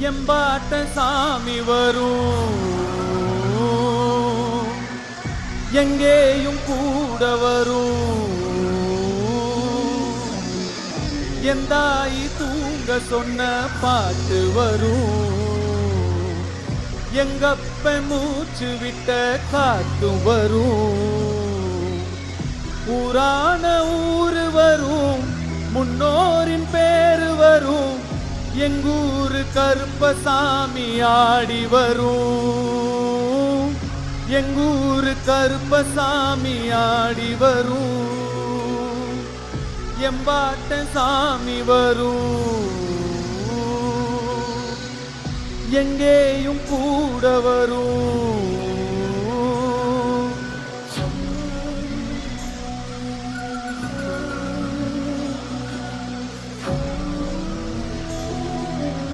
எம்பாட்ட சாமி வரும். எங்கேயும் கூட வரும். எந்தாயி தூங்க சொன்ன பாட்டு வரும். எங்கப்ப மூச்சு விட்ட காத்து வரும். ஊரான ஊரு வரும். முன்னோ எங்கூரு கருப்பசாமி ஆடி வரும். எங்கூரு கருப்பசாமி ஆடி வரும். எம்பாட்ட சாமி வரும். எங்கேயும் கூட வரும்.